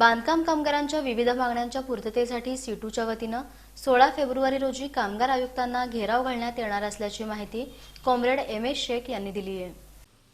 बांधकाम कामगारांच्या विविध मागण्यांच्या पूर्ततेसाठी सीटूच्या वतीनं सोळा फेब्रुवारी रोजी कामगार आयुक्तांना घेराव घालण्यात येणार असल्याची माहिती कॉम्रेड एम एस शेख यांनी दिली आहे.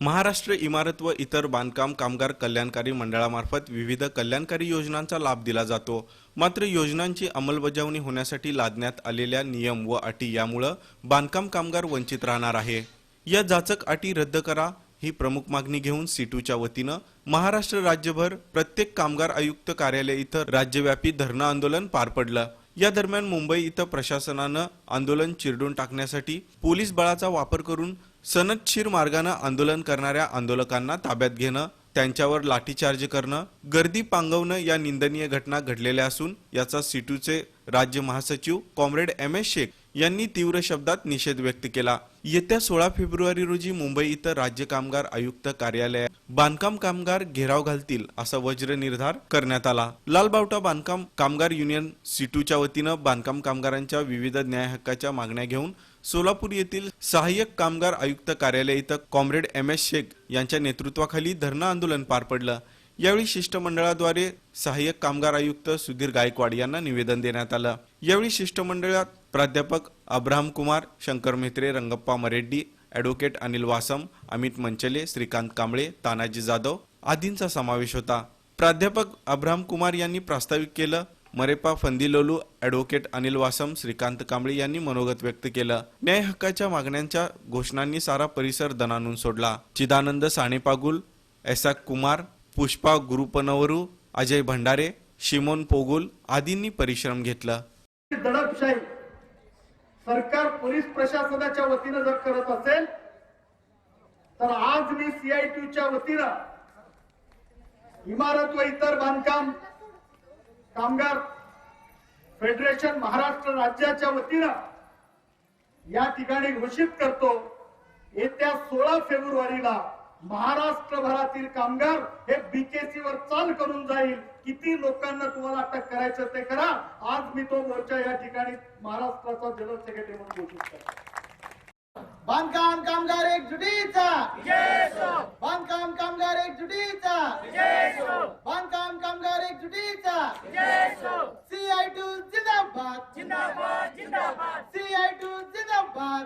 महाराष्ट्र इमारत व इतर बांधकाम कामगार कल्याणकारी मंडळामार्फत विविध कल्याणकारी योजनांचा लाभ दिला जातो. मात्र योजनांची अंमलबजावणी होण्यासाठी लादण्यात आलेल्या नियम व अटी यामुळं बांधकाम कामगार वंचित राहणार आहे. या जाचक अटी रद्द करा ही प्रमुख मागणी घेऊन सीटूच्या वतीनं महाराष्ट्र राज्यभर प्रत्येक कामगार आयुक्त कार्यालय इथं राज्यव्यापी धरणं आंदोलन पार पडलं. या दरम्यान मुंबई इथं प्रशासनानं आंदोलन चिरडून टाकण्यासाठी पोलीस बळाचा वापर करून सनदशीर मार्गानं आंदोलन करणाऱ्या आंदोलकांना ताब्यात घेणं त्यांच्यावर लाठीचार्ज करणं गर्दी पांगवणं या निंदनीय घटना घडलेल्या असून याचा सिटूचे राज्य महासचिव कॉम्रेड एम एस शेख यांनी तीव्र शब्दात निषेध व्यक्त केला. येत्या सोळा फेब्रुवारी रोजी मुंबई इथं राज्य कामगार आयुक्त कार्यालयात बांधकाम कामगार घेराव घालतील असा वज्र निर्धार करण्यात आला. लालबावटा बांधकाम कामगार युनियन सिटूच्या वतीनं बांधकाम कामगारांच्या विविध न्याय हक्काच्या मागण्या घेऊन सोलापूर येथील सहाय्यक कामगार आयुक्त कार्यालय इथं कॉम्रेड एम एस शेख यांच्या नेतृत्वाखाली धरणं आंदोलन पार पडलं. यावेळी शिष्टमंडळाद्वारे सहाय्यक कामगार आयुक्त सुधीर गायकवाड यांना निवेदन देण्यात आलं. यावेळी शिष्टमंडळात प्राध्यापक अब्राहम कुमार शंकर म्हेत्रे रंगप्पा मरेड्डी ॲडव्होकेट अनिल वासम अमित मंचले श्रीकांत कांबळे तानाजी जाधव आदींचा समावेश होता. प्राध्यापक अब्राहम कुमार यांनी प्रास्ताविक केलं. मरेपा फंदिलोलू ॲडव्होकेट अनिल वासम श्रीकांत कांबळे यांनी मनोगत व्यक्त केलं. न्याय हक्काच्या मागण्यांच्या घोषणांनी सारा परिसर दणानून सोडला. चिदानंद साणेपागुल एसाक कुमार पुष्पा गुरुपनवरू अजय भंडारे शिमोन पोगुल आदींनी परिश्रम घेतला. दडपशाही सरकार पोलीस प्रशासनाच्या वतीनं जर करत असेल तर आज मी सीआयटीच्या वतीनं इमारत व इतर बांधकाम कामगार फेडरेशन महाराष्ट्र राज्याच्या वतीनं या ठिकाणी घोषित करतो येत्या सोळा फेब्रुवारीला महाराष्ट्रभरातील कामगार हे बीकेसी वर चाल करून जाईल. किती लोकांना तुम्हाला अटक करायचं ते करा. आज मी तो मोर्चा या ठिकाणी महाराष्ट्राचा जनरल सेक्रेटरी म्हणून घोषित करतो. बांधकाम कामगार एकजुटीचा बांधकाम कामगार एकजुटीचा बांधकाम कामगार एकजुटीचा सीआय टू जिंदाबाद. सीआय टू जिंदाबाद.